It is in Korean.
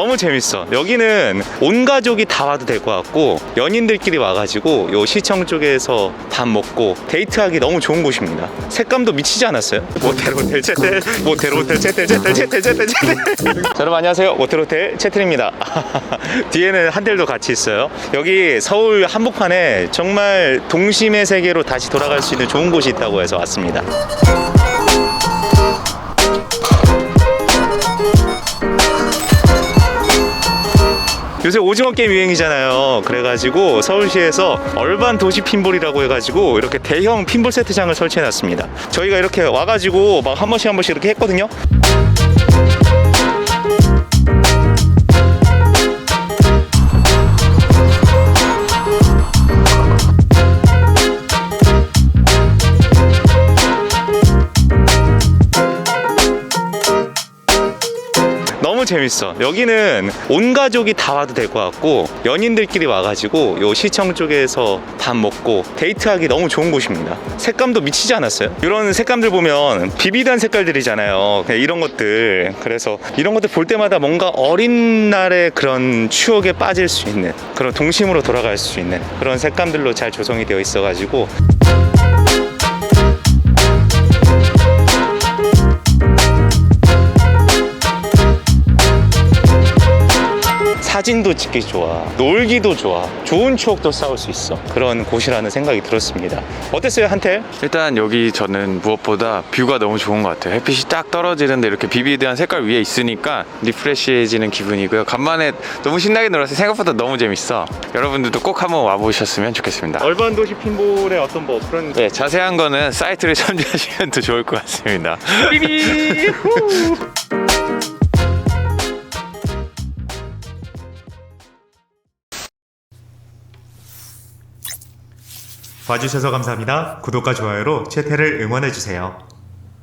너무 재밌어. 여기는 온 가족이 다 와도 될 것 같고 연인들끼리 와가지고 요 시청 쪽에서 밥 먹고 데이트하기 너무 좋은 곳입니다. 색감도 미치지 않았어요? 모텔 호텔 채텔 모텔 호텔 채텔 채텔 채텔 채텔 채텔 여러분 안녕하세요 모텔 호텔 채텔입니다. 뒤에는 한델도 같이 있어요. 여기 서울 한복판에 정말 동심의 세계로 다시 돌아갈 수 있는 좋은 곳이 있다고 해서 왔습니다. 요새 오징어 게임 유행이잖아요. 그래가지고 서울시에서 얼반 도시 핀볼이라고 해가지고 이렇게 대형 핀볼 세트장을 설치해놨습니다. 저희가 이렇게 와가지고 막 한 번씩 한 번씩 이렇게 했거든요. 너무 재밌어. 여기는 온 가족이 다 와도 될 것 같고 연인들끼리 와가지고 요 시청 쪽에서 밥 먹고 데이트하기 너무 좋은 곳입니다. 색감도 미치지 않았어요? 이런 색감들 보면 비비단 색깔들이잖아요. 그냥 이런 것들. 그래서 이런 것들 볼 때마다 뭔가 어린 날의 그런 추억에 빠질 수 있는 그런 동심으로 돌아갈 수 있는 그런 색감들로 잘 조성이 되어 있어가지고 사진도 찍기 좋아, 놀기도 좋아, 좋은 추억도 쌓을 수 있어. 그런 곳이라는 생각이 들었습니다. 어땠어요, 한텔? 일단 여기 저는 무엇보다 뷰가 너무 좋은 것 같아요. 햇빛이 딱 떨어지는데 이렇게 비비드한 색깔 위에 있으니까 리프레시해지는 기분이고요. 간만에 너무 신나게 놀았어요. 생각보다 너무 재밌어. 여러분들도 꼭 한번 와보셨으면 좋겠습니다. 얼반 도시 핀볼의 어떤 뭐 그런 네, 자세한 거는 사이트를 참조하시면 더 좋을 것 같습니다. 삐비 봐주셔서 감사합니다. 구독과 좋아요로 채태를 응원해주세요.